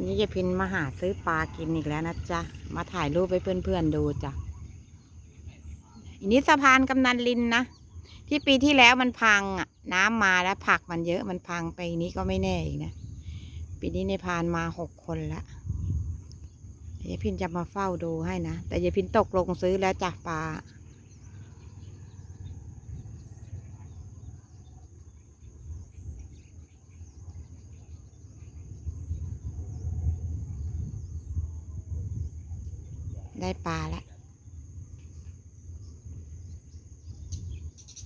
วันนี้ยายพินมาหาซื้อปลากินอีกแล้วนะจ๊ะ มาถ่ายรูปให้เพื่อนๆดูจ้ะอันนี้สะพานกำนันลินนะ ที่ปีที่แล้วมันพังอะ น้ำมาแล้วผักมันเยอะมันพังไปนี้ก็ไม่แน่อีกนะ ปีนี้ในพานมาหกคนละยายพินจะมาเฝ้าดูให้นะ แต่ยายพินตกลงซื้อแล้วจ้ะปลา ได้ปลาแล้ว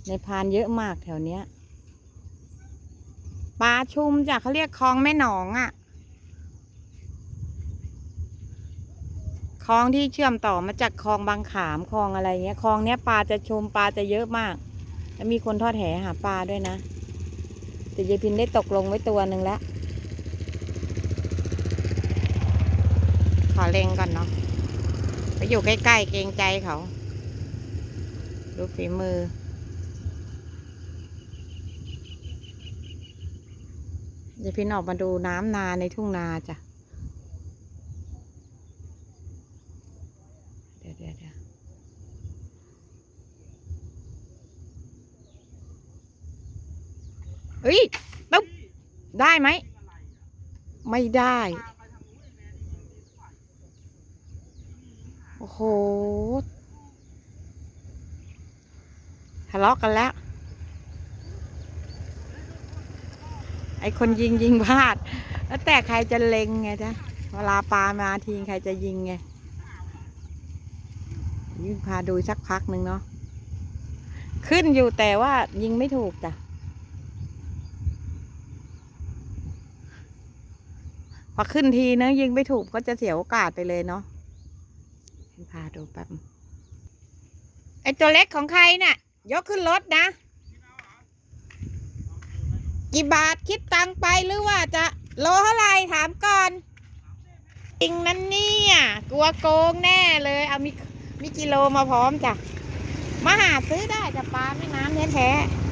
ในพานเยอะมากแถวเนี้ยปลาชุมจ้ะเขาเรียกคลองแม่หนองอะ่ะคลองที่เชื่อมต่อมาจากคลองบางขามคลองอะไรเงี้ยคลองเนี้ยปลาจะชุมปลาจะเยอะมาก แล้วมีคนทอดแหหาปลาด้วยนะแต่ยายพินได้ตกลงไว้ตัวหนึ่งแล้ว ขอเล็งก่อนเนาะ อยู่ใกล้ๆเกรงใจเขา ดูฝีมือ เดี๋ยวพินออกมาดูน้ำนาในทุ่งนาจ้ะ เดี๋ยวเดี๋ยวเดี๋ยวเฮ้ยปึ๊บ ได้ไหม ไม่ได้ โอ้โหทะเลาะกันแล้ว ไอคนยิงยิงพลาด แล้วแต่ใครจะเล็งไงจ๊ะ เวลาปลามาทีใครจะยิงไงยิงพาดูสักพักหนึ่งเนาะ ขึ้นอยู่แต่ว่ายิงไม่ถูกจ้ะพอขึ้นทีนะยิงไม่ถูกก็จะเสียโอกาสไปเลยเนาะ พาดูแป๊บไอตัวเล็กของใครเนี่ยยกขึ้นรถนะ กี่บาทคิดตังไปหรือว่าจะโลเท่าไรถามก่อน จริงนั้นเนี่ยกลัวโกงแน่เลย เอามีมีกิโลมาพร้อมจ้ะมาหาซื้อได้จะปลาไม่น้ำแท้ๆ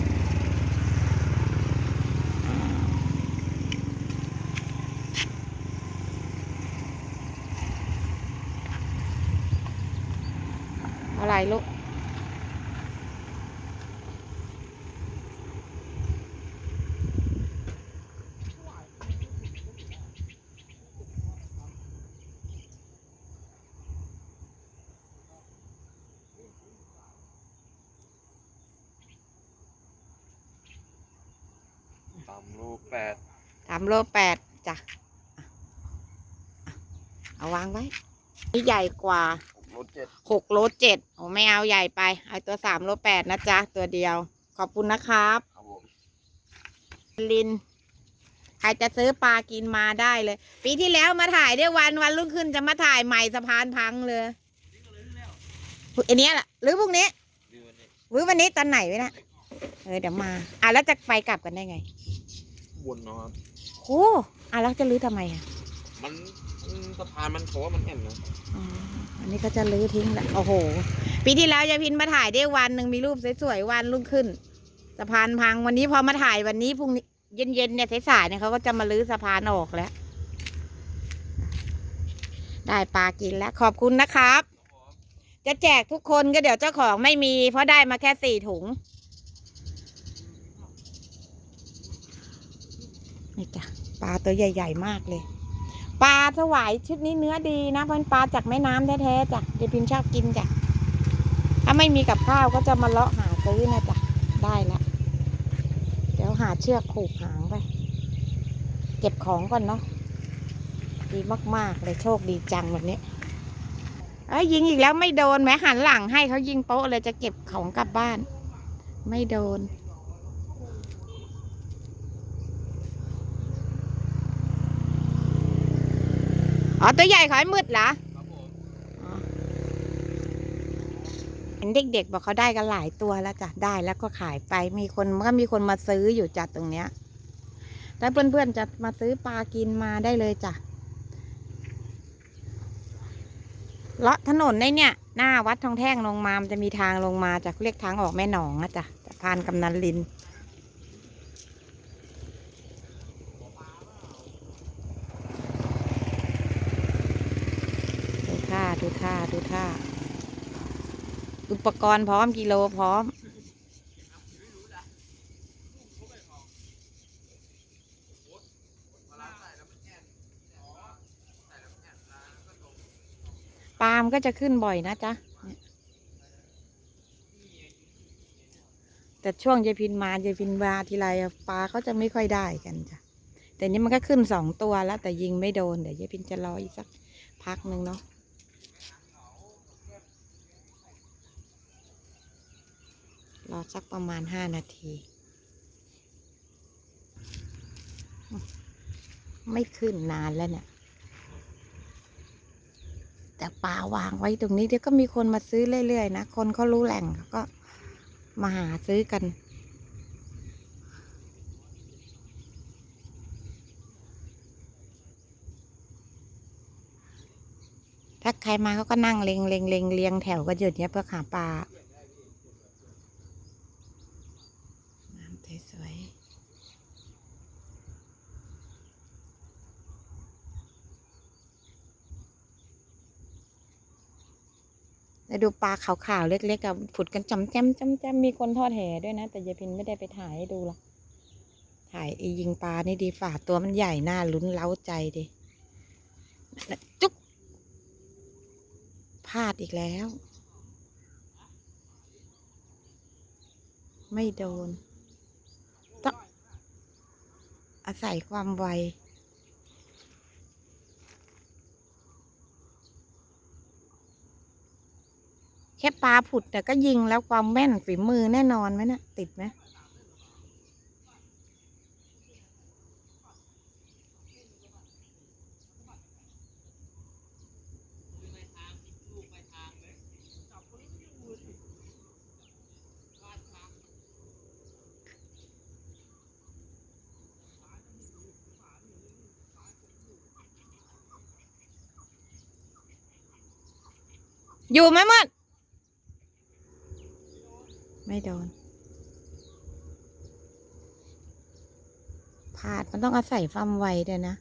อะไรลูกสามลูกแปดสามโลแปดจ้ะอะอะเอาวางไว้นี่ใหญ่กว่ารถเจ็ด หกโลเจ็ดโอ้ไม่เอาใหญ่ไป เอาตัวสามโลแปดนะจ๊ะ ตัวเดียว ขอบคุณนะครับครับผมลิน ใครจะซื้อปลากินมาได้เลย ปีที่แล้วมาถ่ายได้วันวันรุ่งขึ้นจะมาถ่ายใหม่สะพานพังเลยอันเนี้ยแหละหรือพรุ่งนี้ดีวันนี้หรือวันนี้ตอนไหนไว้นะเออเดี๋ยวมาอะแล้วจะไปกลับกันได้ไงวนเนาะโอ้อะแล้วจะรื้อทำไมอะ มันสะพานมันเขาว่ามันแอ่นนะอ๋ออันนี้ก็จะรื้อทิ้งแหละโอ้โห ปีที่แล้วยายพินมาถ่ายได้วันหนึ่งมีรูปสวยๆวันรุ่งขึ้นสะพานพังวันนี้พอมาถ่ายวันนี้พรุ่งนี้เย็นๆเนี่ยสายๆเนี่ยเขาก็จะมารื้อสะพานออกแล้ว ได้ปลากินแล้ว ขอบคุณนะครับ จะแจกทุกคนก็เดี๋ยวเจ้าของไม่มี เพราะได้มาแค่สี่ถุงนี่จ้ะปลาตัวใหญ่ ๆ มากเลย ปลาสวายชุดนี้เนื้อดีนะเพราะมันปลาจากแม่น้ำแท้ๆจ้ะเดี๋ยวพิมชอบกินจ้ะถ้าไม่มีกับข้าวก็จะมาเลาะหาซื้อนะจ้ะได้ละเดี๋ยวหาเชือกผูกหางไป เก็บของก่อนเนาะดีมากๆเลยโชคดีจังวันนี้เอ้ยยิงอีกแล้วไม่โดนแม้หันหลังให้เขายิงโป๊ะเลยจะเก็บของกลับบ้าน ไม่โดน อ๋อตัวใหญ่ขอยมืดเหรอครับผมอ๋อเห็นเด็กๆบอกเขาได้กันหลายตัวแล้วจ้ะได้แล้วก็ขายไปมีคนมันก็มีคนมาซื้ออยู่จ้ะตรงเนี้ยถ้าเพื่อนๆจะมาซื้อปลากินมาได้เลยจ้ะเลาะถนนในเนี่ย หน้าวัดทองแท่งลงมามันจะมีทางลงมาจากเรียกทางออกแม่หนองอะจ้ะสะพานกำนันลินน ท่าดูท่า อุปกรณ์พร้อมกิโลพร้อม ปาล์มก็จะขึ้นบ่อยนะจ๊ะ แต่ช่วงยายพินมายายพินมาทีไรปลาเขาจะไม่ค่อยได้กันจ้ะแต่นี้มันก็ขึ้นสองตัวแล้วแต่ยิงไม่โดน เดี๋ยวยายพินจะรออีกสักพักหนึ่งเนาะ รอสักประมาณห้านาที ไม่ขึ้นนานแล้วเนี่ย แต่ปลาวางไว้ตรงนี้เดี๋ยวก็มีคนมาซื้อเรื่อยๆนะ คนเขารู้แหล่งเขาก็มาหาซื้อกันถ้าใครมาเขาก็นั่งเลงเลงเลงเรียงแถวกันอยู่เนี้ยเพื่อหาปลา น้ำสวยๆ แล้วดูปลาขาวๆเล็กๆอะผุดกันจำแจมจำแจมมีคนทอดแห่ด้วยนะ แต่ยายพินไม่ได้ไปถ่ายให้ดูหรอกถ่ายไอ้ยิงปลานี่ดีฝ่าตัวมันใหญ่หน้าลุ้นเล้าใจดิจุ๊บพลาดอีกแล้ว ไม่โดน ต้องอาศัยความไว ค่ปลาผุดแต่ก็ยิงแล้วความแม่นฝีมือแน่นอนไหมนะติดไหมอยู่ไหมมด ไม่โดนพาดมันต้องอาศัยความไวด้วยนะ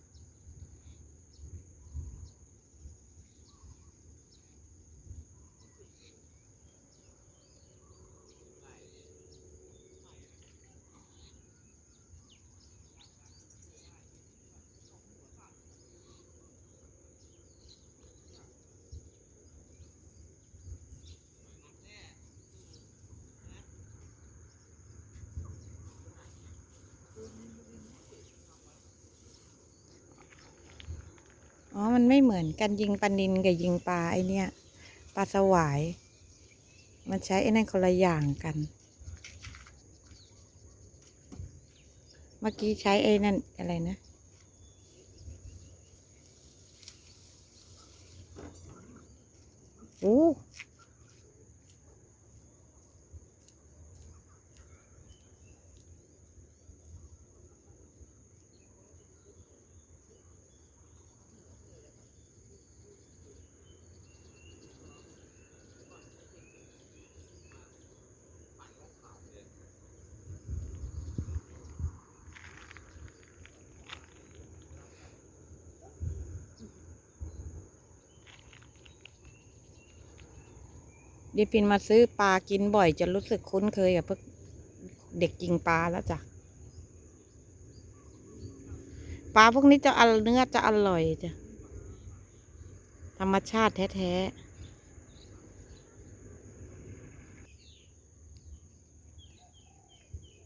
มันไม่เหมือนกันยิงปลานินกับยิงปลาไอเนี้ยปลาสวาย มันใช้ไอ้นั่นคนละอย่างกัน เมื่อกี้ใช้ไอ้นั่นอะไรนะโอ้ ดียวปินมาซื้อปลากินบ่อยจะรู้สึกคุ้นเคยกับพวกเด็กยิงปลาแล้วจ้ะ ปลาพวกนี้จะอเนื้อจะอร่อยจ้ะ ธรรมชาติแท้ๆ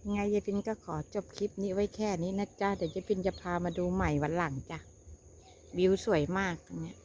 ยังไงยายปินก็ขอจบคลิปนี้ไว้แค่นี้นะจ๊ะ เดี๋ยวยายปินจะพามาดูใหม่วันหลังจ้ะ วิวสวยมากตรงเนี้ย